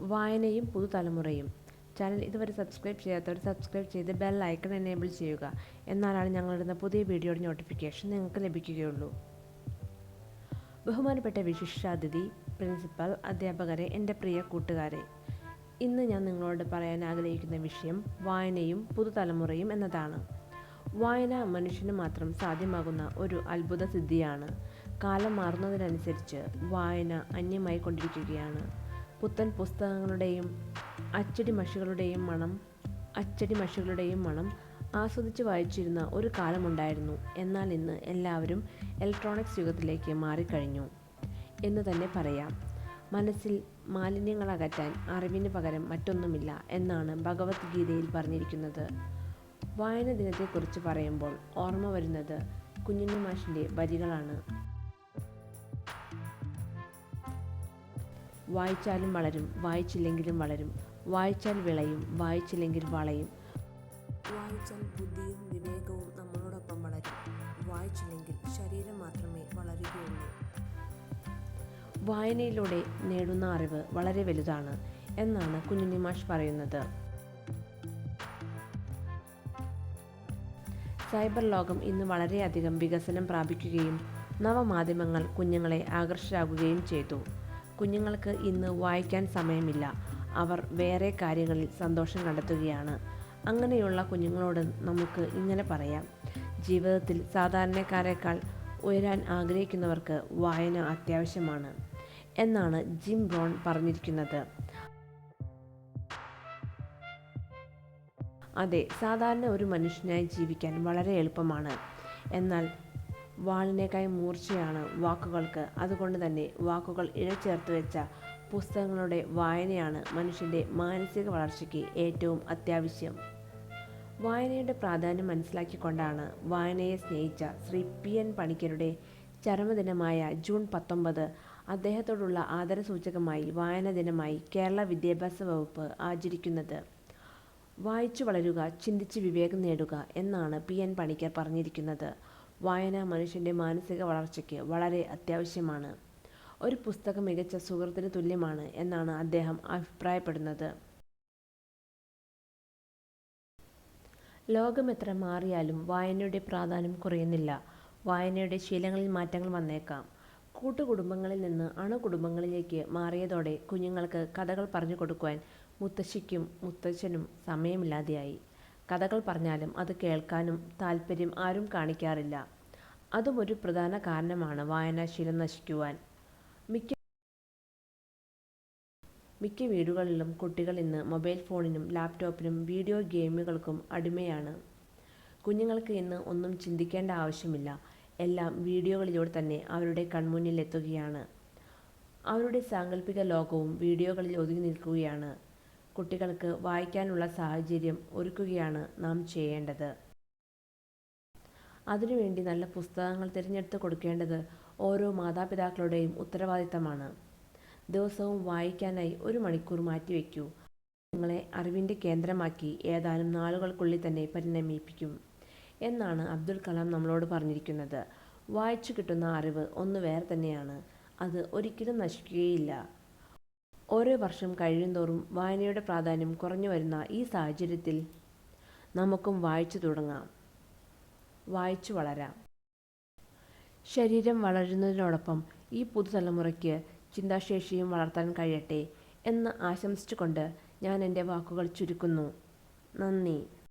വായനയും പുതുതലമുറയും. ചാനൽ ഇതുവരെ സബ്സ്ക്രൈബ് ചെയ്യാത്തവർ സബ്സ്ക്രൈബ് ചെയ്ത് ബെൽ ഐക്കൺ എനേബിൾ ചെയ്യുക. എന്നാലാണ് ഞങ്ങളിടുന്ന പുതിയ വീഡിയോയുടെ നോട്ടിഫിക്കേഷൻ നിങ്ങൾക്ക് ലഭിക്കുകയുള്ളൂ. ബഹുമാനപ്പെട്ട വിശിഷ്ടാതിഥി പ്രിൻസിപ്പൽ അധ്യാപകരെ എന്റെ പ്രിയ കൂട്ടുകാരെ ഇന്ന് ഞാൻ നിങ്ങളോട് പറയാൻ ആഗ്രഹിക്കുന്ന വിഷയം വായനയും പുതുതലമുറയും എന്നതാണ്. വായന മനുഷ്യന് മാത്രം സാധ്യമാകുന്ന ഒരു അത്ഭുത സിദ്ധിയാണ്. കാലം മാറുന്നതിനനുസരിച്ച് വായന അന്യമായി കൊണ്ടിരിക്കുകയാണ്. പുത്തൻ പുസ്തകങ്ങളുടെയും അച്ചടി മഷികളുടെയും മണം അച്ചടി മഷികളുടെയും മണം ആസ്വദിച്ച് വായിച്ചിരുന്ന ഒരു കാലമുണ്ടായിരുന്നു. എന്നാൽ ഇന്ന് എല്ലാവരും ഇലക്ട്രോണിക്സ് യുഗത്തിലേക്ക് മാറിക്കഴിഞ്ഞു. എന്ന് തന്നെ പറയാം. മനസ്സിൽ മാലിന്യങ്ങൾ അകറ്റാൻ അറിവിന് പകരം മറ്റൊന്നുമില്ല എന്നാണ് ഭഗവത്ഗീതയിൽ പറഞ്ഞിരിക്കുന്നത്. വായന ദിനത്തെക്കുറിച്ച് പറയുമ്പോൾ ഓർമ്മ വരുന്നത് കുഞ്ഞുണ്ണി മാഷിന്റെ വരികളാണ്. വായിച്ചാലും വളരും വായിച്ചില്ലെങ്കിലും വളരും. വായിച്ചാൽ വിളയും വായിച്ചില്ലെങ്കിൽ വളയും. വായിച്ചാൽ ബുദ്ധിയും വിവേകവും നമ്മളോടൊപ്പം വളരും. വായിച്ചില്ലെങ്കിൽ ശരീരം മാത്രമേ വളരുകയുള്ളൂ. വായനയിലൂടെ നേടുന്ന അറിവ് വളരെ വലുതാണ് എന്നാണ് കുഞ്ഞുണ്ണി മാഷ് പറയുന്നത്. സൈബർ ലോകം ഇന്ന് വളരെയധികം വികസനം പ്രാപിക്കുകയും നവമാധ്യമങ്ങൾ കുഞ്ഞുങ്ങളെ ആകർഷരാകുകയും ചെയ്തു. കുഞ്ഞുങ്ങൾക്ക് ഇന്ന് വായിക്കാൻ സമയമില്ല. അവർ വേറെ കാര്യങ്ങളിൽ സന്തോഷം കണ്ടെത്തുകയാണ്. അങ്ങനെയുള്ള കുഞ്ഞുങ്ങളോട് നമുക്ക് ഇങ്ങനെ പറയാം. ജീവിതത്തിൽ സാധാരണക്കാരേക്കാൾ ഉയരാൻ ആഗ്രഹിക്കുന്നവർക്ക് വായന അത്യാവശ്യമാണ്. എന്നാണ് ജിം ബ്രോൺ പറഞ്ഞിരിക്കുന്നത്. അതെ സാധാരണ ഒരു മനുഷ്യനായി ജീവിക്കാൻ വളരെ എളുപ്പമാണ്. എന്നാൽ വാളിനേക്കാൾ മൂർച്ചയാണ് വാക്കുകൾക്ക്. അതുകൊണ്ട് തന്നെ വാക്കുകൾ ഇഴചേർത്ത് വെച്ച പുസ്തകങ്ങളുടെ വായനയാണ് മനുഷ്യന്റെ മാനസിക വളർച്ചയ്ക്ക് ഏറ്റവും അത്യാവശ്യം. വായനയുടെ പ്രാധാന്യം മനസ്സിലാക്കിക്കൊണ്ടാണ് വായനയെ സ്നേഹിച്ച ശ്രീ പി എൻ പണിക്കരുടെ ചരമദിനമായ ജൂൺ പത്തൊമ്പത് അദ്ദേഹത്തോടുള്ള ആദരസൂചകമായി വായന ദിനമായി കേരള വിദ്യാഭ്യാസ വകുപ്പ് ആചരിക്കുന്നത്. വായിച്ചു വളരുക ചിന്തിച്ച് വിവേകം നേടുക എന്നാണ് പി എൻ പണിക്കർ പറഞ്ഞിരിക്കുന്നത്. വായന മനുഷ്യന്റെ മാനസിക വളർച്ചയ്ക്ക് വളരെ അത്യാവശ്യമാണ്. ഒരു പുസ്തകം മികച്ച സുഹൃത്തിന് തുല്യമാണ് എന്നാണ് അദ്ദേഹം അഭിപ്രായപ്പെടുന്നത്. ലോകം എത്ര മാറിയാലും വായനയുടെ പ്രാധാന്യം കുറയുന്നില്ല. വായനയുടെ ശീലങ്ങളിൽ മാറ്റങ്ങൾ വന്നേക്കാം. കൂട്ടുകുടുംബങ്ങളിൽ നിന്ന് അണുകുടുംബങ്ങളിലേക്ക് മാറിയതോടെ കുഞ്ഞുങ്ങൾക്ക് കഥകൾ പറഞ്ഞു കൊടുക്കുവാൻ മുത്തശ്ശിക്കും മുത്തച്ഛനും സമയമില്ലാതെയായി. കഥകൾ പറഞ്ഞാലും അത് കേൾക്കാനും താല്പര്യം ആരും കാണിക്കാറില്ല. അതും ഒരു പ്രധാന കാരണമാണ് വായനാശീലം നശിക്കുവാൻ. മിക്ക മിക്ക വീടുകളിലും കുട്ടികൾ ഇന്ന് മൊബൈൽ ഫോണിനും ലാപ്ടോപ്പിനും വീഡിയോ ഗെയിമുകൾക്കും അടിമയാണ്. കുഞ്ഞുങ്ങൾക്ക് ഇന്ന് ഒന്നും ചിന്തിക്കേണ്ട ആവശ്യമില്ല. എല്ലാം വീഡിയോകളിലൂടെ തന്നെ അവരുടെ കൺമുന്നിൽ എത്തുകയാണ് അവരുടെ സാങ്കല്പിക ലോകവും വീഡിയോകളിൽ ഒതുങ്ങി നിൽക്കുകയാണ്. കുട്ടികൾക്ക് വായിക്കാനുള്ള സാഹചര്യം ഒരുക്കുകയാണ് നാം ചെയ്യേണ്ടത്. അതിനുവേണ്ടി നല്ല പുസ്തകങ്ങൾ തിരഞ്ഞെടുത്ത് കൊടുക്കേണ്ടത് ഓരോ മാതാപിതാക്കളുടെയും ഉത്തരവാദിത്തമാണ്. ദിവസവും വായിക്കാനായി ഒരു മണിക്കൂർ മാറ്റിവെക്കൂ നിങ്ങളെ അറിവിന്റെ കേന്ദ്രമാക്കി ഏതാനും നാളുകൾക്കുള്ളിൽ തന്നെ പരിണമിപ്പിക്കും എന്നാണ് അബ്ദുൽ കലാം നമ്മളോട് പറഞ്ഞിരിക്കുന്നത്. വായിച്ചു കിട്ടുന്ന അറിവ് ഒന്ന് വേറെ തന്നെയാണ്. അത് ഒരിക്കലും നശിക്കുകയില്ല. ഓരോ വർഷം കഴിയുന്തോറും വായനയുടെ പ്രാധാന്യം കുറഞ്ഞു വരുന്ന ഈ സാഹചര്യത്തിൽ നമുക്കും വായിച്ചു തുടങ്ങാം. വായിച്ചു വളരാം. ശരീരം വളരുന്നതിനോടൊപ്പം ഈ പുതുതലമുറയ്ക്ക് ചിന്താശേഷിയും വളർത്താൻ കഴിയട്ടെ എന്ന് ആശംസിച്ചുകൊണ്ട് ഞാൻ എന്റെ വാക്കുകൾ ചുരുക്കുന്നു. നന്ദി.